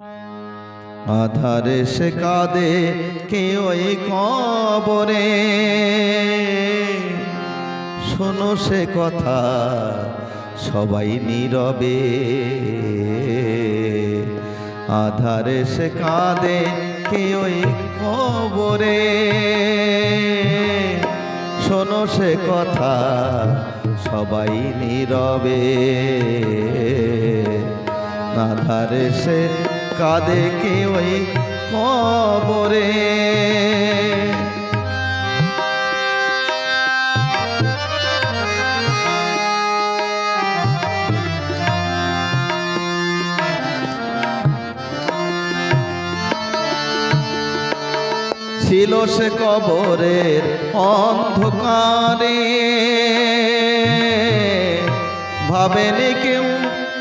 আধারে সে কাঁদে কে ওই কবরে। শোনো সে কথা, সবাই নীরবে। আধারে সে কাঁদে কে ওই কবরে। শোনো সে কথা, সবাই নীরবে। আধারে সে কাঁদে কে ওই কবরে। ছিল সে কবরের অন্ধকারে। ভাবেনি কেউ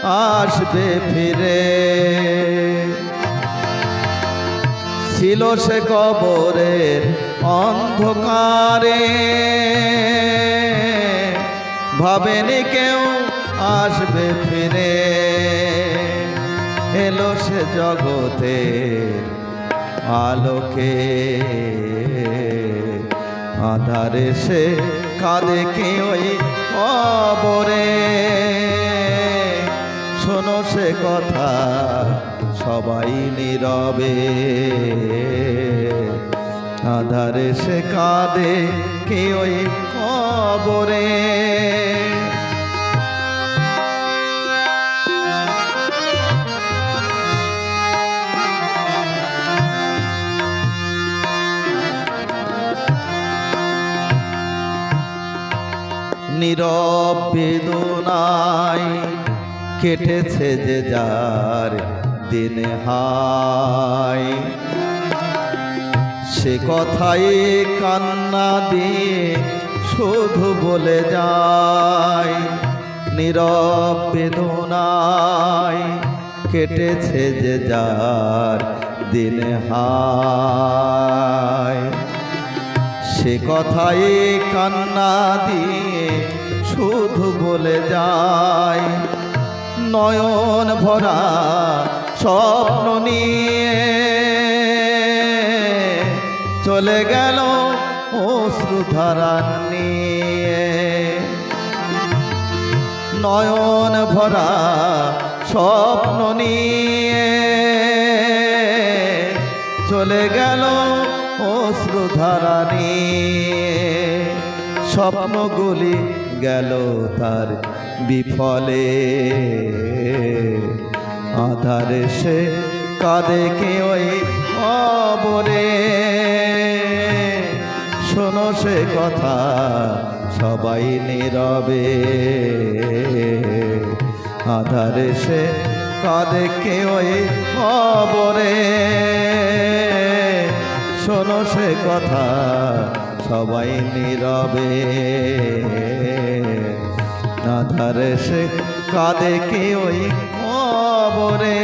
আসবে ফিরে। ছিল সে কবরের অন্ধকারে। ভাবেনি কেউ আসবে ফিরে। এলো সে জগতে আলোকে। আধারে সে কাঁদে কে ওই কবরে। শোনো সে কথা সবাই নীরবে। আধারে সে কাঁদে কে ওই কবরে? নীরব বেদনায় কেটেছে যে যার দিন হাই সে কথাই কান্না দিয়ে শুধু বলে যায়, নীরব বেদনায় কেটেছে যে যার দিন হায়। সে কথাই কান্না দিয়ে শুধু বলে যায় নয়ন ভরা স্বপ্ন নিয়ে চলে গেল অশ্রুধারা নিয়ে। নয়ন ভরা স্বপ্ন নিয়ে চলে গেল অশ্রুধারা নিয়ে। স্বপ্নগুলি গেল তার বিফলে। আধারে সে কাঁদে কে ওই খবরে শোনো সে কথা সবাই নীরবে। আধারে সে কাঁদে কে ওই খবরে শোনো সে কথা সবাই নীরবে। না ধারে সে কাঁদে কে ওই খবরে